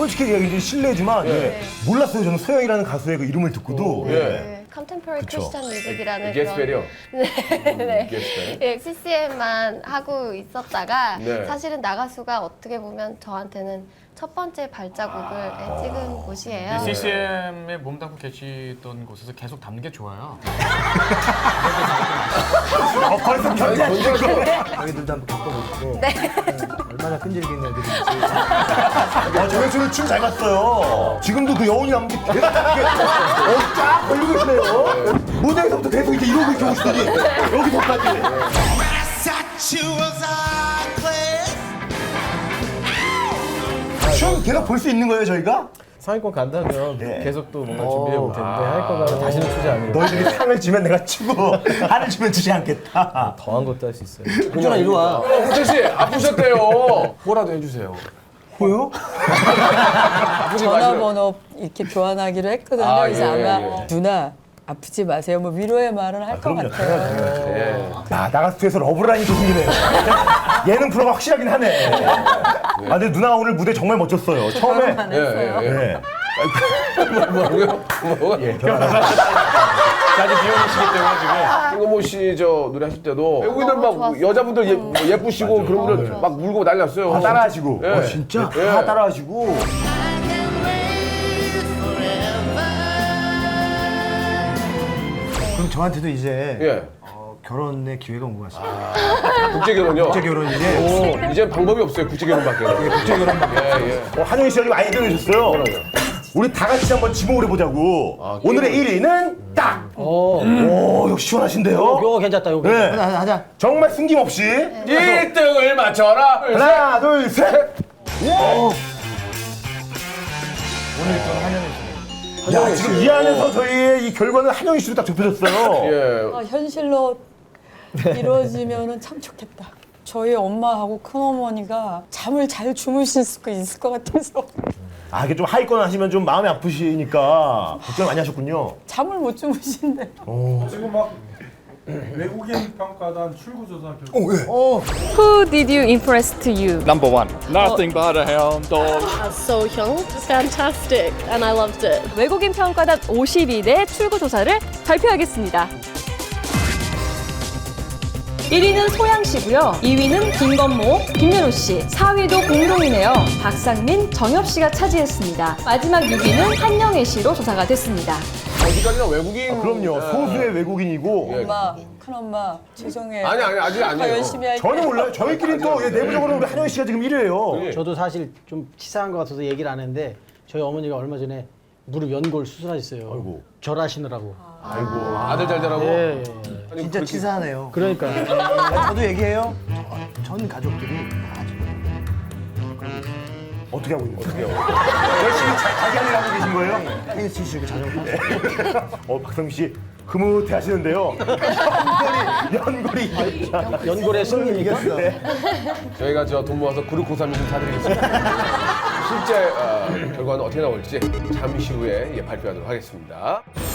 솔직히 얘기 실례지만 예. 몰랐어요. 저는 소영이라는 가수의 그 이름을 듣고도. 예. 예. 네, 컨템포러리 그쵸. 크리스찬 뮤직이라는 게스펠이요? 네, 네. 게스펠. 예, CCM만 하고 있었다가 네. 사실은 나가수가 어떻게 보면 저한테는 첫 번째 발자국을 아. 예, 찍은 곳이에요. CCM에 몸 담고 계시던 곳에서 계속 담는 게 좋아요. 어, 벌써 견제하시는 거. 저희들도 한번 겪어보시고 네. 얼마나 끈질긴 애들인지 아, 저희 저는 춤잘 봤어요. 지금도 그 여운이 남는 게 계속 이렇게 어, 쫙 걸리고 있네요. 무대에서부터 계속 이제 이러고 이렇게 오시더니 여기서까지. 춤 계속 볼 수 있는 거예요, 저희가? 상위권 간다면 네. 계속 또 뭔가 준비해 볼 텐데 하위권 가면 다시는 추지 않으려 너희들이 상을 주면 내가 추고 한을 주면 주지 않겠다. 더한 것도 할 수 있어요. 효준아 이리 와. 어, 후철 씨 아프셨대요. 뭐라도 해주세요. 뭐요? 아프지 마시고. 전화번호 이렇게 교환하기로 했거든요. 아, 그래서 예, 아마 예, 예. 누나 아프지 마세요. 뭐 위로의 말은 할것 같아요. 예. 아, 나가스투에서 러브라인이 또 생기네요. 예능 프로가 확실하긴 하네. 아, 근데 누나 오늘 무대 정말 멋졌어요. 처음에. 안 예. 예, 예. 네. 뭐라고요? 예, 안 자기 비용이시기 때문에 지금. 김건모 씨저 노래 하실 때도 외국인들 너무 막 좋았어요. 여자분들 예, 뭐 예쁘시고 그런 분들 막 물고 난리 났어요. 다 따라하시고. 예. 어, 진짜? 예. 다 따라하시고. 그럼 저한테도 이제 예. 어, 결혼의 기회가 온 것 같습니다. 국제 결혼요. 국제 결혼이지. 오, 이제 방법이 없어요. 국제 결혼밖에. 국제 결혼밖에. 예, 예. 어, 한영희 씨가 좀 많이 들으셨어요. 우리 다 같이 한번 지목을 해보자고. 아, 오늘의 1위는 딱! 어. 오, 역시 시원하신데요? 요거 괜찮다. 요거. 네. 하자 하자. 정말 숨김없이. 1등을 맞춰라. 하나, 둘, 셋! 야, 지금 이 안에서 저희의 이 결과는 한영희 씨로 딱 좁혀졌어요. 예. 아, 현실로 이루어지면은 참 좋겠다. 저희 엄마하고 큰어머니가 잠을 잘 주무실 수 있을 것 같아서 아, 이게 좀 하위권 하시면 좀 마음이 아프시니까 걱정 많이 하셨군요. 잠을 못 주무신대. 지금 막 외국인 평가단 출구조사 결과 오, 예. Who did you impress to you? Number one. Nothing but a hound dog. So young, fantastic, and I loved it. 외국인 평가단 52대 출구 조사를 발표하겠습니다. 1위는 소양 씨고요. 2위는 김건모, 김민호 씨. 4위도 공동이네요. 박상민, 정엽 씨가 차지했습니다. 마지막 6위는 한영애 씨로 조사가 됐습니다. 어디까지나 외국인. 아, 그럼요. 소수의 외국인이고. 엄마, 큰 엄마 죄송해요. 아니, 아니, 아직 더 아니에요. 열심히 할게요. 전혀 몰라요. 저희끼리 또 예, 내부적으로 우리 한영희 씨가 지금 1위예요. 저도 사실 좀 치사한 것 같아서 얘기를 안 했는데 저희 어머니가 얼마 전에 무릎 연골 수술하셨어요. 아이고. 절하시느라고. 아이고, 아들 잘 자라고. 예, 예. 아니, 진짜 그렇게- 치사하네요. 그러니까 아, 저도 얘기해요. 저- 전 가족들이 어떻게 하고 있는 거예요? 열심히 자, 자기 할 일 하고 계신 거예요? 테니스 치시고 자전거 어, 박성민 씨 흐뭇해 하시는데요. 연골이, 연골이. 연골의 승리니까. 저희가 저 돈 모아서 그룹 고삼이 좀 사드리겠습니다. 실제 어, 결과는 어떻게 나올지 잠시 후에 예, 발표하도록 하겠습니다.